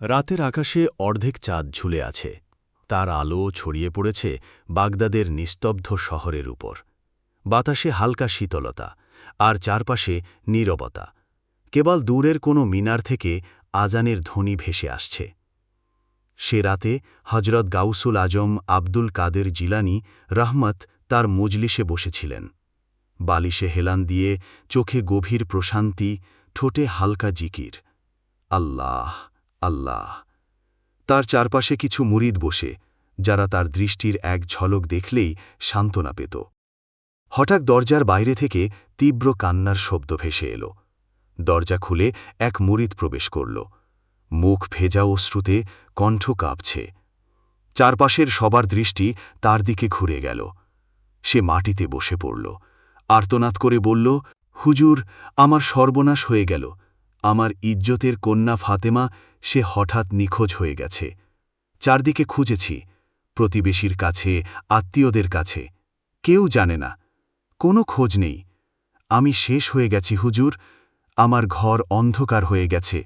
রাতের আকাশে অর্ধেক চাঁদ ঝুলে আছে। তার আলো ছড়িয়ে পড়েছে বাগদাদের নিস্তব্ধ শহরের উপর। বাতাসে হালকা শীতলতা, আর চারপাশে নীরবতা। কেবল দূরের কোনো মিনার থেকে আজানের ধ্বনি ভেসে আসছে। সে রাতে হজরত গাউসুল আজম আব্দুল কাদের জিলানি রহমত তার মজলিসে বসেছিলেন। বালিশে হেলান দিয়ে চোখে গভীর প্রশান্তি, ঠোঁটে হালকা জিকির। আল্লাহ! আল্লাহ। তার চারপাশে কিছু মুরিদ বসে, যারা তার দৃষ্টির এক ঝলক দেখলেই সান্ত্বনা পেত। হঠাৎ দরজার বাইরে থেকে তীব্র কান্নার শব্দ ভেসে এল। দরজা খুলে এক মুরিদ প্রবেশ করল। মুখ ভেজা অশ্রুতে কণ্ঠ কাঁপছে। চারপাশের সবার দৃষ্টি তার দিকে ঘুরে গেল। সে মাটিতে বসে পড়ল। আর্তনাদ করে বলল, হুজুর, আমার সর্বনাশ হয়ে গেল। আমার ইজ্জতের কন্যা ফাতেমা সে হঠাৎ নিখোঁজ হয়ে গেছে। চারদিকে খুঁজেছি, প্রতিবেশীর কাছে, আত্মীয়দের কাছে। কেউ জানে না, কোনো খোঁজ নেই। আমি শেষ হয়ে গেছি, হুজুর, আমার ঘর অন্ধকার হয়ে গেছে।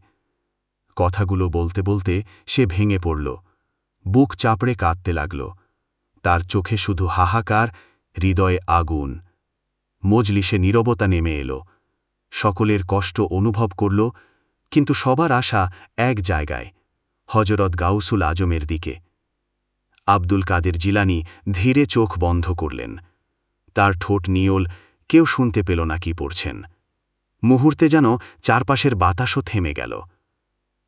কথাগুলো বলতে বলতে সে ভেঙে পড়ল। বুক চাপড়ে কাঁদতে লাগল। তার চোখে শুধু হাহাকার, হৃদয়ে আগুন। মজলিসে নীরবতা নেমে এলো। সকলের কষ্ট অনুভব করল কিন্তু সবার আশা এক জায়গায় হজরত গাউসুল আজমের দিকে। আব্দুল কাদের জিলানি ধীরে চোখ বন্ধ করলেন। তার ঠোঁট নিয়ল কেউ শুনতে পেল না কি পড়ছেন। মুহূর্তে যেন চারপাশের বাতাসও থেমে গেল।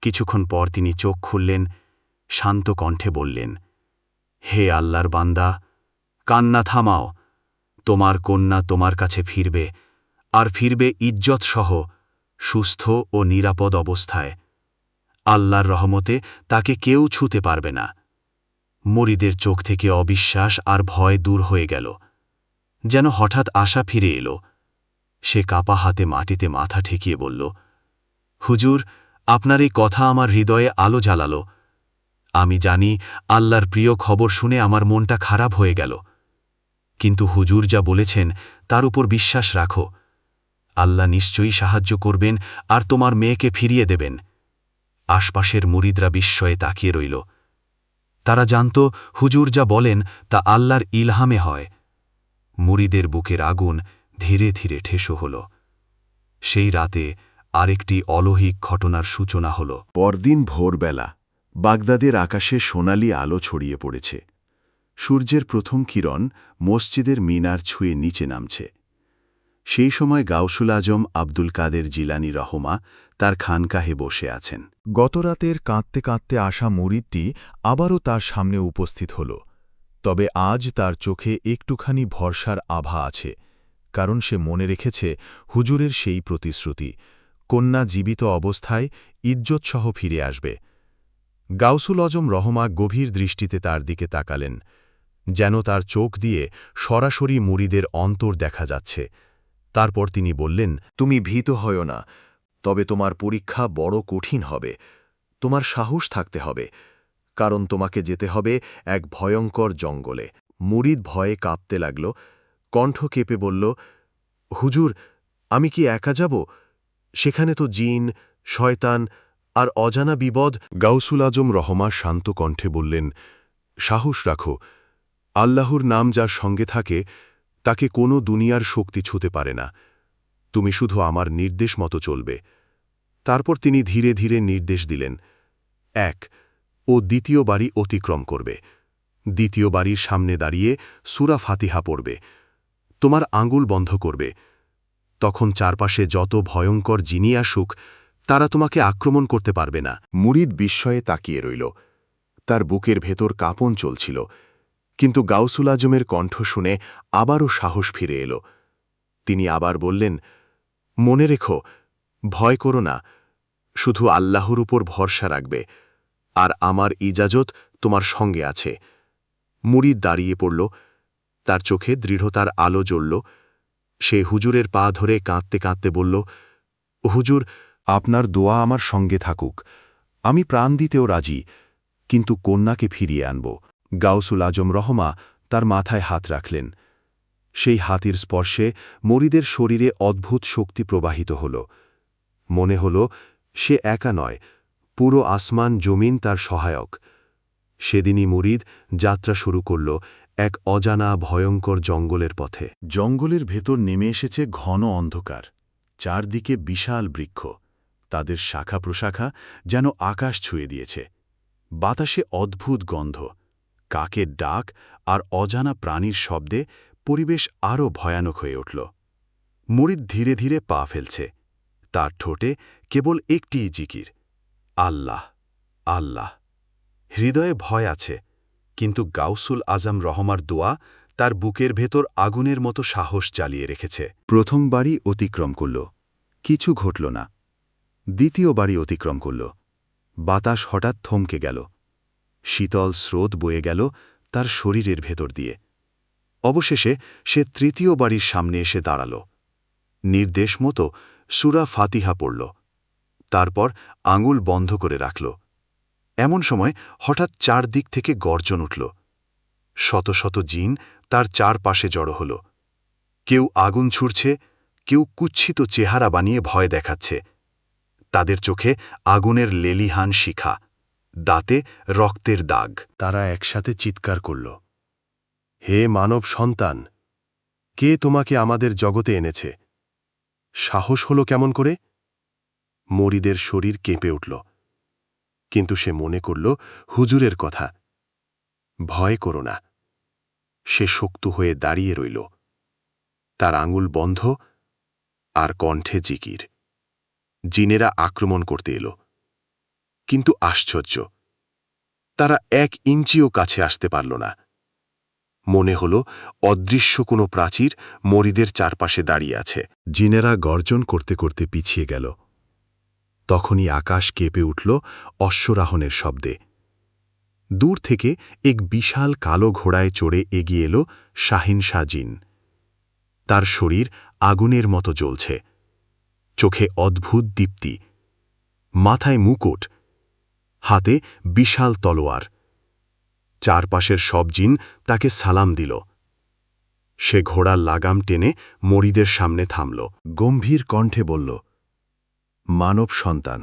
কিছুক্ষণ পর তিনি চোখ খুললেন, শান্ত কণ্ঠে বললেন, হে আল্লাহর বান্দা, কান্না থামাও। তোমার কন্যা তোমার কাছে ফিরবে, আর ফিরবে ইজ্জতসহ সুস্থ ও নিরাপদ অবস্থায়। আল্লাহর রহমতে তাকে কেউ ছুতে পারবে না। মরিদের চোখ থেকে অবিশ্বাস আর ভয় দূর হয়ে গেল। যেন হঠাৎ আশা ফিরে এলো। সে কাপা হাতে মাটিতে মাথা ঠেকিয়ে বলল, হুজুর, আপনার এই কথা আমার হৃদয়ে আলো জ্বালালো। আমি জানি আল্লাহর প্রিয় খবর শুনে আমার মনটা খারাপ হয়ে গেল। কিন্তু হুজুর যা বলেছেন তার উপর বিশ্বাস রাখো। আল্লাহ নিশ্চয়ই সাহায্য করবেন আর তোমার মেয়েকে ফিরিয়ে দেবেন। আশপাশের মুরিদরা বিস্ময়ে তাকিয়ে রইল। তারা জানত, হুজুর যা বলেন তা আল্লাহর ইলহামে হয়। মুরিদের বুকের আগুন ধীরে ধীরে ঠেসো হল। সেই রাতে আরেকটি অলৌহিক ঘটনার সূচনা হল। পরদিন ভোরবেলা বাগদাদের আকাশে সোনালি আলো ছড়িয়ে পড়েছে। সূর্যের প্রথম কিরণ মসজিদের মিনার ছুঁয়ে নিচে নামছে। সেই সময় গাউসুল আজম আব্দুল কাদের জিলানি রহমা তার খানকাহে বসে আছেন। গতরাতের কাঁদতে কাঁদতে আসা মুরিদটি আবারও তার সামনে উপস্থিত হল। তবে আজ তার চোখে একটুখানি ভরসার আভা আছে, কারণ সে মনে রেখেছে হুজুরের সেই প্রতিশ্রুতি, কন্যা জীবিত অবস্থায় ইজ্জতসহ ফিরে আসবে। গাউসুল আজম রহমা গভীর দৃষ্টিতে তার দিকে তাকালেন, যেন তার চোখ দিয়ে সরাসরি মুরিদের অন্তর দেখা যাচ্ছে। তারপর তিনি বললেন, তুমি ভীত হও না, তবে তোমার পরীক্ষা বড় কঠিন হবে। তোমার সাহস থাকতে হবে, কারণ তোমাকে যেতে হবে এক ভয়ঙ্কর জঙ্গলে। মুরিদ ভয়ে কাঁপতে লাগল, কণ্ঠ কেঁপে বলল, হুজুর, আমি কি একা যাব? সেখানে তো জিন, শয়তান আর অজানা বিপদ। গাউসুল আজম রহমা শান্ত কণ্ঠে বললেন, সাহস রাখো, আল্লাহর নাম যার সঙ্গে থাকে তাকে কোনো দুনিয়ার শক্তি ছুতে পারে না। তুমি শুধু আমার নির্দেশ মতো চলবে। তারপর তিনি ধীরে ধীরে নির্দেশ দিলেন, এক, ও দ্বিতীয় বাড়ি অতিক্রম করবে। দ্বিতীয় বাড়ির সামনে দাঁড়িয়ে সুরা ফাতিহা পড়বে। তোমার আঙ্গুল বন্ধ করবে। তখন চারপাশে যত ভয়ঙ্কর জিনি আসুক, তারা তোমাকে আক্রমণ করতে পারবে না। মুরিদ বিস্ময়ে তাকিয়ে রইল। তার বুকের ভেতর কাঁপন চলছিল। কিন্তু গাউসুল আজমের কণ্ঠ শুনে আবারও সাহস ফিরে এলো। তিনি আবার বললেন, মনে রেখো, ভয় করো না, শুধু আল্লাহর উপর ভরসা রাখবে, আর আমার ইজাজত তোমার সঙ্গে আছে। মুড়ি দাঁড়িয়ে পড়ল, তার চোখে দৃঢ়তার আলো জ্বলল, সে হুজুরের পা ধরে কাঁদতে কাঁদতে বলল, হুজুর, আপনার দোয়া আমার সঙ্গে থাকুক, আমি প্রাণ দিতেও রাজি, কিন্তু কন্যাকে ফিরিয়ে আনব। গাউসুল আজম রহমা তার মাথায় হাত রাখলেন। সেই হাতির স্পর্শে মরিদের শরীরে অদ্ভুত শক্তি প্রবাহিত হল। মনে হল, সে একা নয়, পুরো আসমান জমিন তার সহায়ক। সেদিনই মুরিদ যাত্রা শুরু করল এক অজানা ভয়ঙ্কর জঙ্গলের পথে। জঙ্গলের ভেতর নেমে এসেছে ঘন অন্ধকার, চারদিকে বিশাল বৃক্ষ। তাদের শাখা প্রশাখা যেন আকাশ ছুঁয়ে দিয়েছে। বাতাসে অদ্ভুত গন্ধ। কাকের ডাক আর অজানা প্রাণীর শব্দে পরিবেশ আরও ভয়ানক হয়ে উঠল। মুরিদ ধীরে ধীরে পা ফেলছে। তার ঠোঁটে কেবল একটিই জিকির, আল্লাহ আল্লাহ। হৃদয়ে ভয় আছে, কিন্তু গাউসুল আজম রহমার দোয়া তার বুকের ভেতর আগুনের মতো সাহস চালিয়ে রেখেছে। প্রথমবারই অতিক্রম করল, কিছু ঘটল না। দ্বিতীয়বারই অতিক্রম করল। বাতাস হঠাৎ থমকে গেল। শীতল স্রোত বয়ে গেল তার শরীরের ভেতর দিয়ে। অবশেষে সে তৃতীয় বাড়ির সামনে এসে দাঁড়াল। নির্দেশ মতো সুরা ফাতিহা পড়ল। তারপর আঙুল বন্ধ করে রাখল। এমন সময় হঠাৎ চারদিক থেকে গর্জন উঠল। শত শত জিন তার চারপাশে জড়ো হল। কেউ আগুন ছুড়ছে, কেউ কুচ্ছিত চেহারা বানিয়ে ভয় দেখাচ্ছে। তাদের চোখে আগুনের লেলিহান শিখা। দাঁতে রক্তের দাগ। তারা একসাথে চিৎকার করল, হে মানব সন্তান, কে তোমাকে আমাদের জগতে এনেছে? সাহস হলো কেমন করে? মরিদের শরীর কেঁপে উঠল, কিন্তু সে মনে করল, হুজুরের কথা, ভয় করো না। সে শক্ত হয়ে দাঁড়িয়ে রইল, তার আঙুল বন্ধ আর কণ্ঠে জিকির। জিনেরা আক্রমণ করতে এলো কিন্তু আশ্চর্য। তারা এক ইঞ্চিও কাছে আসতে পারল না। মনে হল, অদৃশ্য কোনো প্রাচীর মরিদের চারপাশে দাঁড়িয়ে আছে। জিনেরা গর্জন করতে করতে পিছিয়ে গেল। তখনই আকাশ কেঁপে উঠল অশ্বরাহনের শব্দে। দূর থেকে এক বিশাল কালো ঘোড়ায় চড়ে এগিয়ে এলো শাহিন জিন। তার শরীর আগুনের মতো জ্বলছে। চোখে অদ্ভুত দীপ্তি। মাথায় মুকুট। হাতে বিশাল তলোয়ার। চারপাশের সব জিন তাকে সালাম দিল। সে ঘোড়ার লাগাম টেনে মরিদের সামনে থামল। গম্ভীর কণ্ঠে বলল, মানব সন্তান,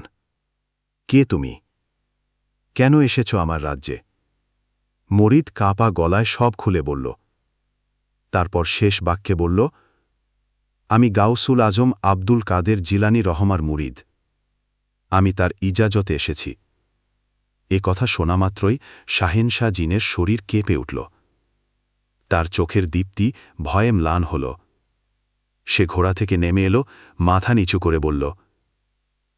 কে তুমি? কেন এসেছ আমার রাজ্যে? মরিদ কাপা গলায় সব খুলে বলল। তারপর শেষ বাক্যে বলল, আমি গাউসুল আজম আব্দুল কাদের জিলানি রহমার মুরিদ। আমি তার ইজাজতে এসেছি। এ কথা শোনামাত্রই শাহেন শাহ জিনের শরীর কেঁপে উঠল। তার চোখের দীপ্তি ভয়ে ম্লান হল। সে ঘোড়া থেকে নেমে এলো, মাথা নিচু করে বলল,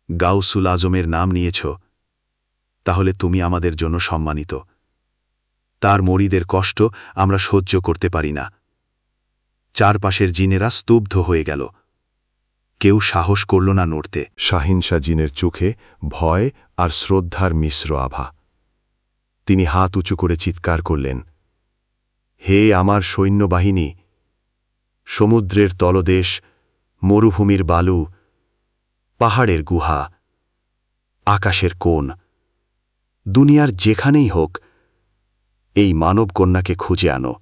গাউসুল আজমের নাম নিয়েছ, তাহলে তুমি আমাদের জন্য সম্মানিত। তার মরিদের কষ্ট আমরা সহ্য করতে পারি না। চারপাশের জিনেরা স্তব্ধ হয়ে গেল। কেউ সাহস করল না নড়তে। শাহিনশা জিনের চোখে ভয় আর শ্রদ্ধার মিশ্র আভা। তিনি হাত উঁচু করে চিৎকার করলেন, হে আমার সৈন্যবাহিনী, সমুদ্রের তলদেশ, মরুভূমির বালু, পাহাড়ের গুহা, আকাশের কোণ, দুনিয়ার যেখানেই হোক, এই মানব কন্যাকে খুঁজে আনো।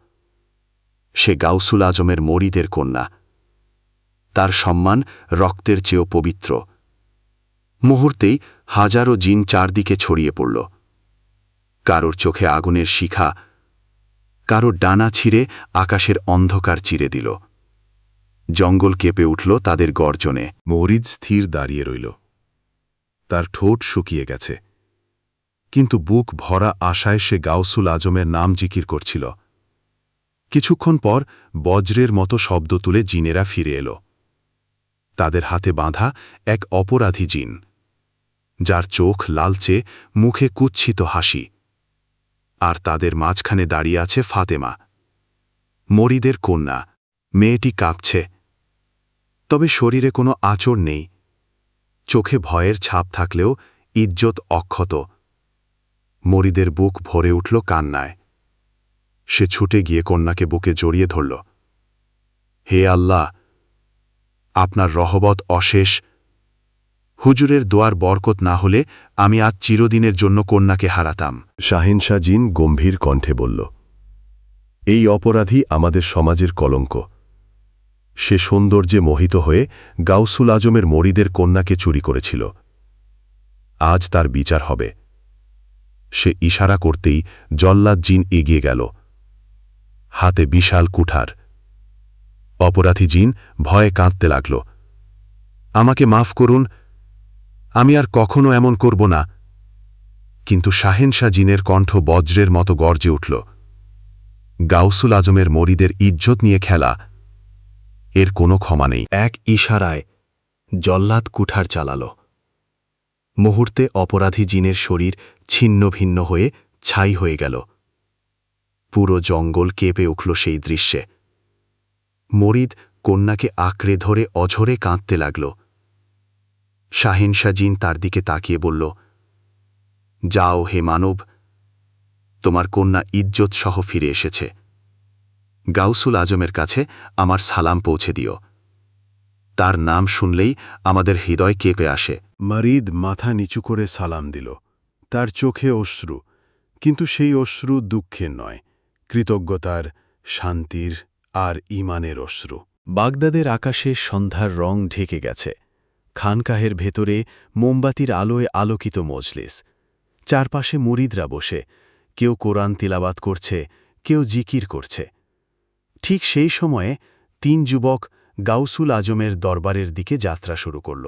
সে গাউসুল আজমের মরিদের কন্যা। তার সম্মান রক্তের চেয়েও পবিত্র। মুহূর্তেই হাজারো জিন চারদিকে ছড়িয়ে পড়ল। কারোর চোখে আগুনের শিখা কারোর ডানা ছিঁড়ে আকাশের অন্ধকার চিরে দিল। জঙ্গল কেঁপে উঠল তাদের গর্জনে। মরিদ স্থির দাঁড়িয়ে রইল। তার ঠোঁট শুকিয়ে গেছে। কিন্তু বুক ভরা আশায় সে গাউসুল আজমের নাম জিকির করছিল। কিছুক্ষণ পর বজ্রের মতো শব্দ তুলে জিনেরা ফিরে এলো। তাদের হাতে বাঁধা এক অপরাধী জিন, যার চোখ লালচে, মুখে কুচ্ছিত হাসি। আর তাদের মাঝখানে দাঁড়িয়ে আছে ফাতেমা। মরিদের কন্যা, মেয়েটি কাঁপছে। তবে শরীরে কোনো আচর নেই। চোখে ভয়ের ছাপ থাকলেও ইজ্জত অক্ষত। মরিদের বুক ভরে উঠল কান্নায়। সে ছুটে গিয়ে কন্যাকে বুকে জড়িয়ে ধরল। হে আল্লাহ! আপনার রহবত অশেষ। হুজুরের দোয়ার বরকত না হলে আমি আজ চিরদিনের জন্য কন্যাকে হারাতাম। শাহিনশা জিন গম্ভীর কণ্ঠে বলল, এই অপরাধী আমাদের সমাজের কলঙ্ক। সে সৌন্দর্যে মোহিত হয়ে গাউসুল আজমের মরিদের কন্যাকে চুরি করেছিল। আজ তার বিচার হবে। সে ইশারা করতেই জল্লাদ জিন এগিয়ে গেল। হাতে বিশাল কুঠার। অপরাধী জিন ভয়ে কাঁদতে লাগল। আমাকে মাফ করুন, আমি আর কখনো এমন করব না। কিন্তু শাহেনশা জিনের কণ্ঠ বজ্রের মতো গর্জে উঠল। গাউসুল আজমের মরিদের ইজ্জত নিয়ে খেলা, এর কোনো ক্ষমা নেই। এক ইশারায় জল্লাদ কুঠার চালাল। মুহূর্তে অপরাধী জিনের শরীর ছিন্ন ভিন্ন হয়ে ছাই হয়ে গেল। পুরো জঙ্গল কেঁপে উঠল সেই দৃশ্যে। মরিদ কন্যাকে আঁকড়ে ধরে অঝরে কাঁদতে লাগল। শাহিনশা জিন তার দিকে তাকিয়ে বলল, যাও হে মানব, তোমার কন্যা ইজ্জত সহ ফিরে এসেছে। গাউসুল আজমের কাছে আমার সালাম পৌঁছে দিও। তার নাম শুনলেই আমাদের হৃদয় কেঁপে আসে। মারিদ মাথা নিচু করে সালাম দিল। তার চোখে অশ্রু, কিন্তু সেই অশ্রু দুঃখের নয়, কৃতজ্ঞতার, শান্তির আর ইমানের অশ্রু। বাগদাদের আকাশে সন্ধ্যার রং ঢেকে গেছে। খানকাহের ভেতরে মোমবাতির আলোয় আলোকিত মজলিস। চারপাশে মুরিদরা বসে। কেউ কোরআন তিলাবাত করছে, কেউ জিকির করছে। ঠিক সেই সময়ে তিন যুবক গাউসুল আজমের দরবারের দিকে যাত্রা শুরু করল।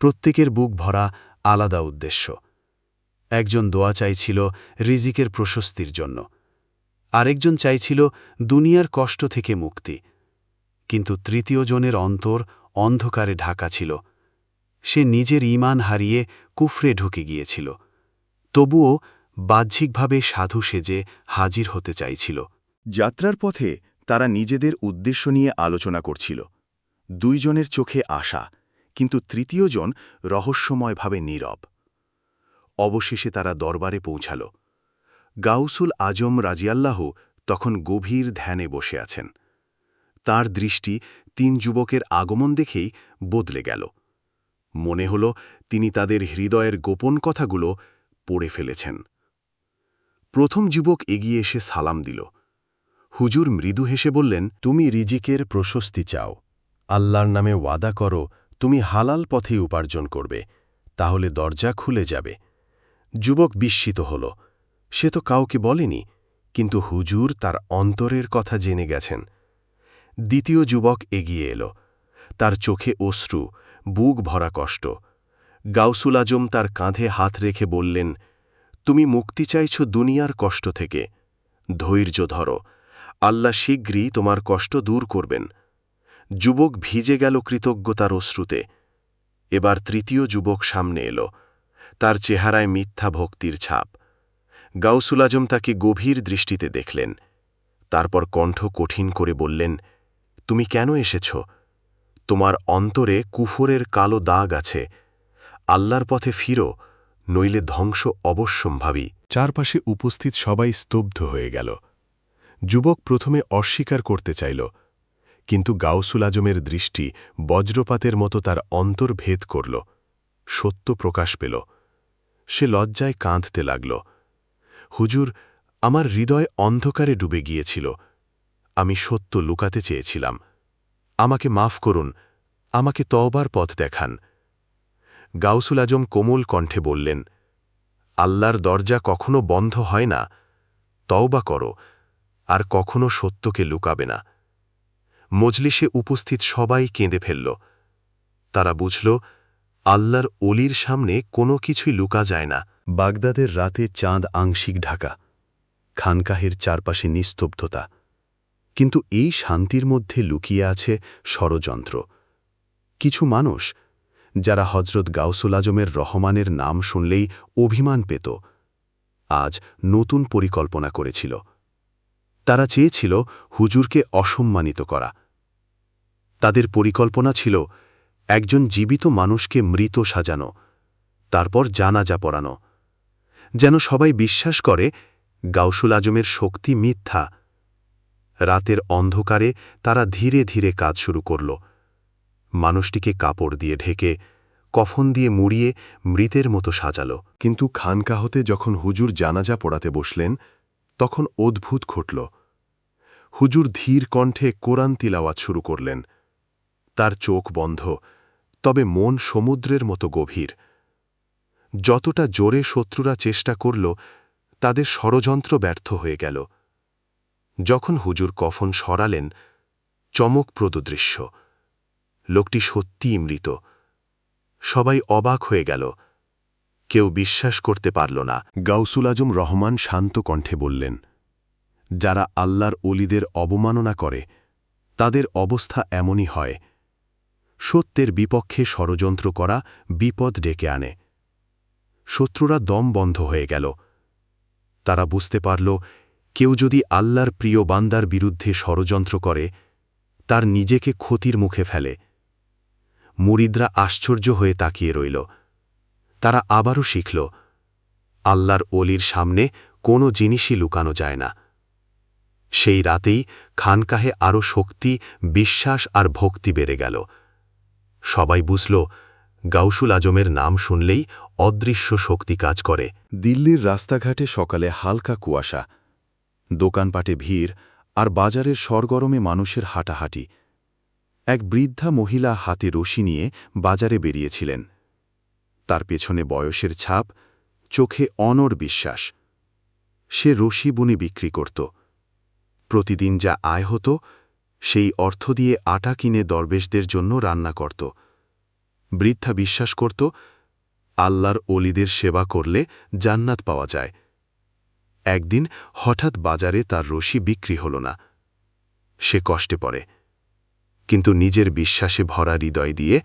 প্রত্যেকের বুক ভরা আলাদা উদ্দেশ্য। একজন দোয়া চাইছিল রিজিকের প্রশস্তির জন্য। আরেকজন চাইছিল দুনিয়ার কষ্ট থেকে মুক্তি। কিন্তু তৃতীয় জনের অন্তর অন্ধকারে ঢাকা ছিল। সে নিজের ঈমান হারিয়ে কুফরে ঢুকে গিয়েছিল। তবুও বাহ্যিকভাবে সাধু সেজে হাজির হতে চাইছিল। যাত্রার পথে তারা নিজেদের উদ্দেশ্য নিয়ে আলোচনা করছিল। দুইজনের চোখে আশা, কিন্তু তৃতীয়জন রহস্যময়ভাবে নীরব। অবশেষে তারা দরবারে পৌঁছাল। গাউসুল আজম রাজিয়াল্লাহ তখন গভীর ধ্যানে বসে আছেন। তার দৃষ্টি তিন যুবকের আগমন দেখেই বদলে গেল। মনে হল তিনি তাদের হৃদয়ের গোপন কথাগুলো পড়ে ফেলেছেন। প্রথম যুবক এগিয়ে এসে সালাম দিল। হুজুর মৃদু হেসে বললেন, তুমি রিজিকের প্রশস্তি চাও। আল্লাহর নামে ওয়াদা করো, তুমি হালাল পথে উপার্জন করবে, তাহলে দরজা খুলে যাবে। যুবক বিস্মিত হল। সে তো কাউকে বলেনি, কিন্তু হুজুর তার অন্তরের কথা জেনে গেছেন। দ্বিতীয় যুবক এগিয়ে এলো। তার চোখে অশ্রু, বুক ভরা কষ্ট। গাউসুল আজম তার কাঁধে হাত রেখে বললেন, তুমি মুক্তি চাইছ দুনিয়ার কষ্ট থেকে। ধৈর্য ধরো। আল্লাহ শীঘ্রই তোমার কষ্ট দূর করবেন। যুবক ভিজে গেল কৃতজ্ঞতার অশ্রুতে। এবার তৃতীয় যুবক সামনে এলো। তার চেহারায় মিথ্যা ভক্তির ছাপ। গাউসুল আজম তাকে গভীর দৃষ্টিতে দেখলেন, তারপর কণ্ঠ কঠিন করে বললেন, তুমি কেন এসেছ? তোমার অন্তরে কুফরের কালো দাগ আছে। আল্লাহর পথে ফিরো, নইলে ধ্বংস অবশ্যম্ভাবী। চারপাশে উপস্থিত সবাই স্তব্ধ হয়ে গেল। যুবক প্রথমে অস্বীকার করতে চাইল, কিন্তু গাউসুল আজমের দৃষ্টি বজ্রপাতের মতো তার অন্তর ভেদ করল। সত্য প্রকাশ পেল। সে লজ্জায় কাঁদতে লাগল। হুজুর, আমার হৃদয় অন্ধকারে ডুবে গিয়েছিল। আমি সত্য লুকাতে চেয়েছিলাম। আমাকে মাফ করুন, আমাকে তওবার পথ দেখান। গাউসুল আজম কোমল কণ্ঠে বললেন, আল্লাহর দরজা কখনো বন্ধ হয় না। তওবা করো, আর কখনো সত্যকে লুকাবে না। মজলিসে উপস্থিত সবাই কেঁদে ফেলল। তারা বুঝল, আল্লাহর অলির সামনে কোনো কিছুই লুকা যায় না। বাগদাদের রাতে চাঁদ আংশিক ঢাকা, খানকাহের চারপাশে নিস্তব্ধতা। কিন্তু এই শান্তির মধ্যে লুকিয়ে আছে ষড়যন্ত্র। কিছু মানুষ, যারা হজরত গাউসুল আজমের রহমানের নাম শুনলেই অভিমান পেত, আজ নতুন পরিকল্পনা করেছিল। তারা চেয়েছিল হুজুরকে অসম্মানিত করা। তাদের পরিকল্পনা ছিল, একজন জীবিত মানুষকে মৃত সাজানো, তারপর জানাজা পড়ানো যেন সবাই বিশ্বাস করে, গাউসুল আজমের শক্তি মিথ্যা। রাতের অন্ধকারে তারা ধীরে ধীরে কাজ শুরু করল। মানুষটিকে কাপড় দিয়ে ঢেকে, কফন দিয়ে মুড়িয়ে মৃতের মতো সাজাল। কিন্তু খানকাহতে যখন হুজুর জানাজা পড়াতে বসলেন, তখন অদ্ভুত ঘটল। হুজুর ধীর কণ্ঠে কোরআন তিলাওয়াত শুরু করলেন। তার চোখ বন্ধ, তবে মন সমুদ্রের মতো গভীর। যতটা জোরে শত্রুরা চেষ্টা করল, তাদের ষড়যন্ত্র ব্যর্থ হয়ে গেল। যখন হুজুর কফন সরালেন, চমকপ্রদ দৃশ্য। লোকটি সত্যিই মৃত। সবাই অবাক হয়ে গেল। কেউ বিশ্বাস করতে পারল না। গাউসুল আজম রহমান শান্ত কণ্ঠে বললেন, যারা আল্লাহর অলিদের অবমাননা করে, তাদের অবস্থা এমনই হয়। সত্যের বিপক্ষে ষড়যন্ত্র করা বিপদ ডেকে আনে। শত্রুরা দম বন্ধ হয়ে গেল। তারা বুঝতে পারল, কেউ যদি আল্লাহর প্রিয় বান্দার বিরুদ্ধে ষড়যন্ত্র করে, তার নিজেকে ক্ষতির মুখে ফেলে। মুরিদরা আশ্চর্য হয়ে তাকিয়ে রইল। তারা আবারও শিখল, আল্লাহর অলির সামনে কোনো জিনিসই লুকানো যায় না। সেই রাতেই খানকাহে আরও শক্তি, বিশ্বাস আর ভক্তি বেড়ে গেল। সবাই বুঝল গাউসুল আজমের নাম শুনলেই অদৃশ্য শক্তি কাজ করে। দিল্লির রাস্তাঘাটে সকালে হালকা কুয়াশা, দোকানপাটে ভিড় আর বাজারের সরগরমে মানুষের হাঁটাহাঁটি। এক বৃদ্ধা মহিলা হাতে রশি নিয়ে বাজারে বেরিয়েছিলেন। তার পেছনে বয়সের ছাপ, চোখে অনর বিশ্বাস। সে রশি বুনে বিক্রি করত। প্রতিদিন যা আয় হতো, সেই অর্থ দিয়ে আটা কিনে দরবেশদের জন্য রান্না করত। বৃদ্ধা বিশ্বাস করত, আল্লাহর অলিদের সেবা করলে জান্নাত পাওয়া যায়। একদিন হঠাৎ বাজারে তার রশি বিক্রি হল না। সে কষ্টে পড়ে। কিন্তু নিজের বিশ্বাসে ভরা হৃদয় দিয়ে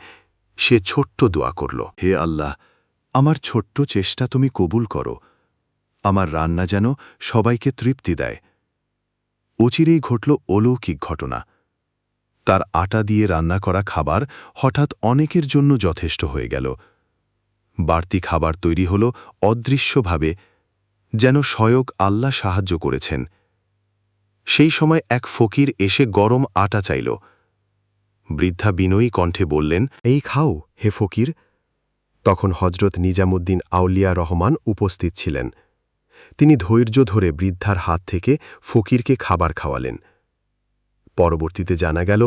সে ছোট্ট দোয়া করল, হে আল্লাহ, আমার ছোট্ট চেষ্টা তুমি কবুল করো। আমার রান্না যেন সবাইকে তৃপ্তি দেয়। অচিরেই ঘটল অলৌকিক ঘটনা। তার আটা দিয়ে রান্না করা খাবার হঠাৎ অনেকের জন্য যথেষ্ট হয়ে গেল। বাড়তি খাবার তৈরি হল অদৃশ্যভাবে, যেন স্বয়ক আল্লাহ সাহায্য করেছেন। সেই সময় এক ফকির এসে গরম আটা চাইল। বৃদ্ধা বিনয়ী কণ্ঠে বললেন, এই খাও, হে ফকির। তখন হজরত নিজামুদ্দিন আউলিয়া রহমান উপস্থিত ছিলেন। তিনি ধৈর্য ধরে বৃদ্ধার হাত থেকে ফকিরকে খাবার খাওয়ালেন। পরবর্তীতে জানা গেল,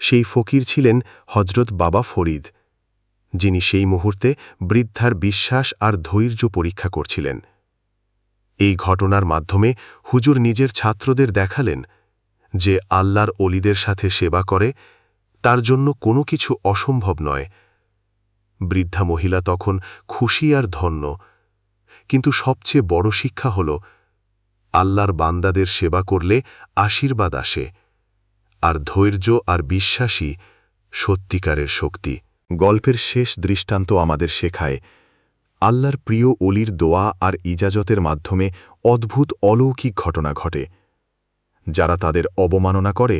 সেই ফকির ছিলেন হজরত বাবা ফরিদ, যিনি সেই মুহূর্তে বৃদ্ধার বিশ্বাস আর ধৈর্য পরীক্ষা করছিলেন। এই ঘটনার মাধ্যমে হুজুর নিজের ছাত্রদের দেখালেন যে আল্লাহর অলিদের সাথে সেবা করে তার জন্য কোনো কিছু অসম্ভব নয়। বৃদ্ধা মহিলা তখন খুশি আর ধন্য, কিন্তু সবচেয়ে বড় শিক্ষা হল, আল্লাহর বান্দাদের সেবা করলে আশীর্বাদ আসে। আর ধৈর্য আর বিশ্বাসী সত্যিকারের শক্তি। গল্পের শেষ দৃষ্টান্ত আমাদের শেখায়, আল্লাহর প্রিয় অলির দোয়া আর ইজাজতের মাধ্যমে অদ্ভুত অলৌকিক ঘটনা ঘটে। যারা তাদের অবমাননা করে,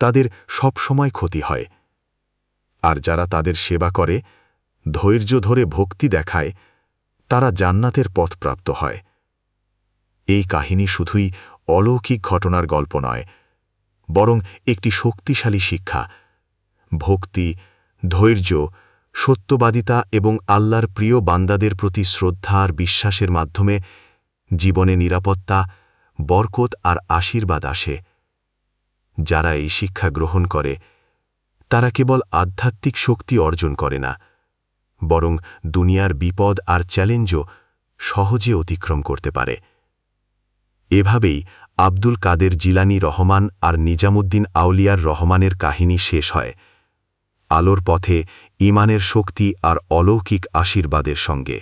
তাদের সবসময় ক্ষতি হয়। আর যারা তাদের সেবা করে, ধৈর্য ধরে ভক্তি দেখায়, তারা জান্নাতের পথ প্রাপ্ত হয়। এই কাহিনী শুধুই অলৌকিক ঘটনার গল্প নয় বরং একটি শক্তিশালী শিক্ষা। ভক্তি, ধৈর্য, সত্যবাদিতা এবং আল্লাহর প্রিয় বান্দাদের প্রতি শ্রদ্ধা আর বিশ্বাসের মাধ্যমে জীবনে নিরাপত্তা, বরকত আর আশীর্বাদ আসে। যারা এই শিক্ষা গ্রহণ করে, তারা কেবল আধ্যাত্মিক শক্তি অর্জন করে না, বরং দুনিয়ার বিপদ আর চ্যালেঞ্জও সহজে অতিক্রম করতে পারে। এভাবেই আব্দুল কাদের জিলানি রহমান আর নিজামুদ্দিন আউলিয়ার রহমানের কাহিনী শেষ হয়। আলোর পথে ইমানের শক্তি আর অলৌকিক আশীর্বাদের সঙ্গে।